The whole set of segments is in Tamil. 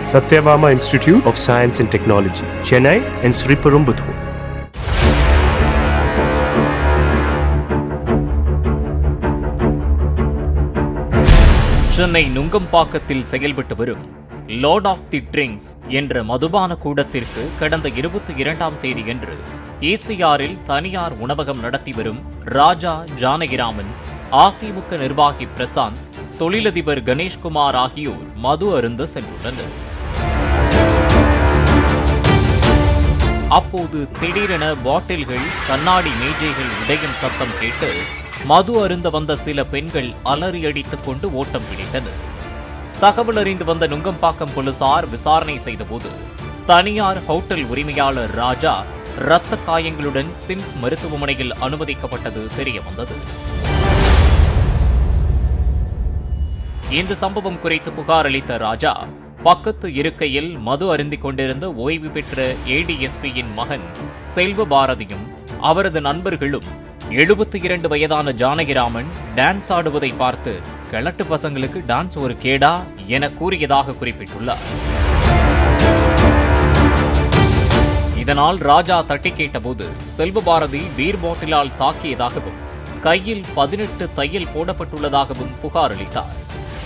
Satyabama Institute of Science and Technology, Chennai and Sriperumbudur. Chennai நுங்கம்பாக்கத்தில் செயல்பட்டு வரும் லார்ட் ஆஃப் தி ட்ரிங்க்ஸ் என்ற மதுபான கூடத்திற்கு கடந்த இருபத்தி இரண்டாம் தேதியன்று ஏசிஆரில் தனியார் உணவகம் நடத்தி வரும் ராஜா ஜானகிராமன் அதிமுக நிர்வாகி பிரசாந்த் தொழிலதிபர் கணேஷ்குமார் ஆகியோர் மது அருந்த சென்றுள்ளனர் அப்போது திடீரென பாட்டில்கள் கண்ணாடி மேஜைகள் உடையும் சத்தம் கேட்டு மது அருந்த வந்த சில பெண்கள் அலறி அடித்துக் கொண்டு ஓட்டம் பிடித்தனர். தகவல் அறிந்து வந்த நுங்கம்பாக்கம் போலீசார் விசாரணை செய்தபோது தனியார் ஹோட்டல் உரிமையாளர் ராஜா இரத்த காயங்களுடன் சிம்ஸ் மருத்துவமனையில் அனுமதிக்கப்பட்டது தெரிய வந்தது. இந்த சம்பவம் குறித்து புகார் அளித்த ராஜா பக்கத்து இருக்கையில் மது அருந்திக் கொண்டிருந்த ஓய்வு பெற்ற ஏடிஎஸ்பியின் மகன் செல்வ பாரதியும் அவரது நண்பர்களும் எழுபத்தி இரண்டு வயதான ஜானகிராமன் டான்ஸ் ஆடுவதை பார்த்து கிழட்டு பசங்களுக்கு டான்ஸ் ஒரு கேடா என கூறியதாக குறிப்பிட்டுள்ளார். இதனால் ராஜா தட்டி கேட்டபோது செல்வ பாரதி பீர் பாட்டிலால் தாக்கியதாகவும் கையில் பதினெட்டு தையல் போடப்பட்டுள்ளதாகவும் புகார் அளித்தார்.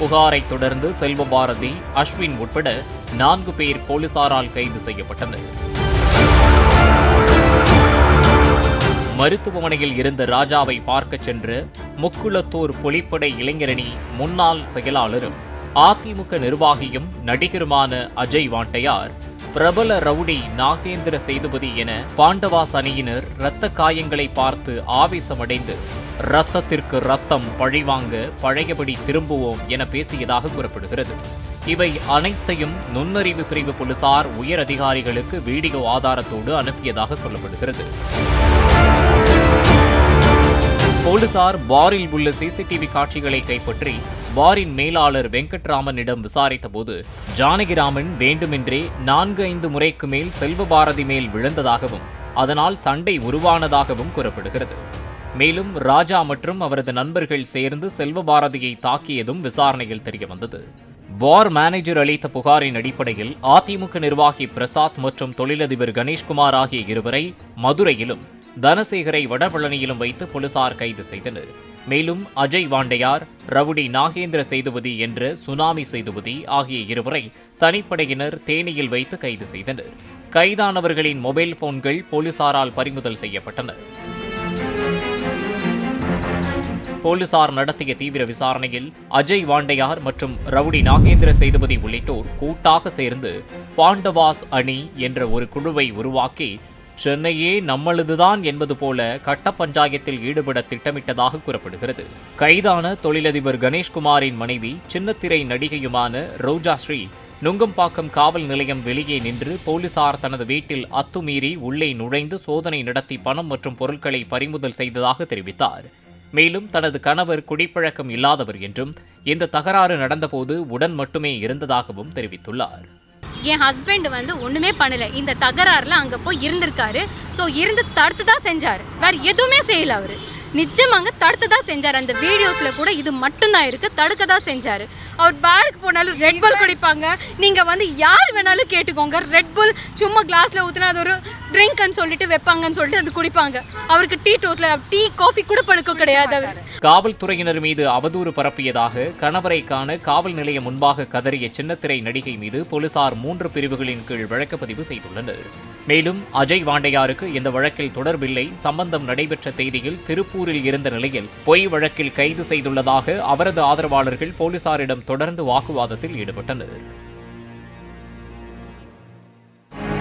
புகாரைத் தொடர்ந்து செல்வபாரதி அஸ்வின் உட்பட நான்கு பேர் போலீசாரால் கைது செய்யப்பட்டனர். மருத்துவமனையில் இருந்த ராஜாவை பார்க்கச் சென்ற முக்குளத்தூர் புலிப்படை இளைஞரணி முன்னாள் செயலாளரும் அதிமுக நிர்வாகியும் நடிகருமான அஜய் வாண்டையார் பிரபல ரவுடி நாகேந்திர சேதுபதி என பாண்டவாஸ் அணியினர் இரத்த காயங்களை பார்த்து ஆவேசமடைந்து ரத்தத்திற்கு ரத்தம் பழிவாங்க பழையபடி திரும்புவோம் என பேசியதாக கூறப்படுகிறது. இவை அனைத்தையும் நுண்ணறிவு பிரிவு போலீசார் உயர் அதிகாரிகளுக்கு வீடியோ ஆதாரத்தோடு அனுப்பியதாக சொல்லப்படுகிறது. போலீசார் பாரில் உள்ள சிசிடிவி காட்சிகளை கைப்பற்றி பாரின் மேலாளர் வெங்கட்ராமனிடம் விசாரித்தபோது ஜானகிராமன் வேண்டுமென்றே நான்கு ஐந்து முறைக்கு மேல் செல்வபாரதி மேல் விழுந்ததாகவும் அதனால் சண்டை உருவானதாகவும் கூறப்படுகிறது. மேலும் ராஜா மற்றும் அவரது நண்பர்கள் சேர்ந்து செல்வ பாரதியை தாக்கியதும் விசாரணையில் தெரியவந்தது. பார் மேனேஜர் அளித்த புகாரின் அடிப்படையில் அதிமுக நிர்வாகி பிரசாத் மற்றும் தொழிலதிபர் கணேஷ்குமார் ஆகிய இருவரை மதுரையிலும் தனசேகரை வடபழனியிலும் வைத்து போலீசார் கைது செய்தனர். மேலும் அஜய் வாண்டையார் ரவுடி நாகேந்திர சேதுபதி என்ற சுனாமி சேதுபதி ஆகிய இருவரை தனிப்படையினர் தேனியில் வைத்து கைது செய்தனர். கைதானவர்களின் மொபைல் போன்கள் போலீசாரால் பறிமுதல் செய்யப்பட்டன. போலீசார் நடத்திய தீவிர விசாரணையில் அஜய் வாண்டையார் மற்றும் ரவுடி நாகேந்திர சேதுபதி உள்ளிட்டோர் கூட்டாக சேர்ந்து பாண்டவாஸ் அணி என்ற ஒரு குழுவை உருவாக்கி சென்னையே நம்மளதுதான் என்பது போல கட்ட பஞ்சாயத்தில் ஈடுபட திட்டமிட்டதாக கூறப்படுகிறது. கைதான தொழிலதிபர் கணேஷ்குமாரின் மனைவி சின்னத்திரை நடிகையுமான ரோஜா ஸ்ரீ நுங்கம்பாக்கம் காவல் நிலையம் வெளியே நின்று போலீசார் தனது வீட்டில் அத்துமீறி உள்ளே நுழைந்து சோதனை நடத்தி பணம் மற்றும் பொருட்களை பறிமுதல் செய்ததாக தெரிவித்தார். மேலும் தனது கணவர் குடிப்பழக்கம் இல்லாதவர் என்றும் இந்த தகராறு நடந்தபோது உடன் மட்டுமே இருந்ததாகவும் தெரிவித்துள்ளார். என் ஹஸ்பண்ட் வந்து ஒன்றுமே பண்ணலை. இந்த தகராறில் அங்கே போய் இருந்திருக்காரு. ஸோ இருந்து தடுத்து தான் செஞ்சார். வேறு எதுவுமே செய்யலை அவர். நிச்சயமாங்க தடுத்து தான் செஞ்சார். அந்த வீடியோஸில் கூட இது மட்டும்தான் இருக்குது தடுக்க தான் செஞ்சார். அவர் பாருக்கு போனாலும் ரெட் புல் குடிப்பாங்க. நீங்கள் வந்து யார் வேணாலும் கேட்டுக்கோங்க. ரெட் புல் சும்மா கிளாஸில் ஊற்றினா அது ஒரு ட்ரிங்க்னு சொல்லிட்டு வைப்பாங்கன்னு சொல்லிட்டு அது குடிப்பாங்க. அவருக்கு டீ டோட்ல டீ காஃபி கூட பழுக்கம் கிடையாது அவர். காவல்துறையினர் மீது அவதூறு பரப்பியதாக கணவரை காண காவல் நிலையம் முன்பாக கதறிய சின்னத்திரை நடிகை மீது போலீசார் மூன்று பிரிவுகளின் கீழ் வழக்கு பதிவு செய்துள்ளனர். மேலும் அஜய் வாண்டையாருக்கு இந்த வழக்கில் தொடர்பில்லை. சம்பந்தம் நடைபெற்ற தேதியில் திருப்பூரில் இருந்த நிலையில் பொய் வழக்கில் கைது செய்துள்ளதாக அவரது ஆதரவாளர்கள் போலீசாரிடம் தொடர்ந்து வாக்குவாதத்தில் ஈடுபட்டனர்.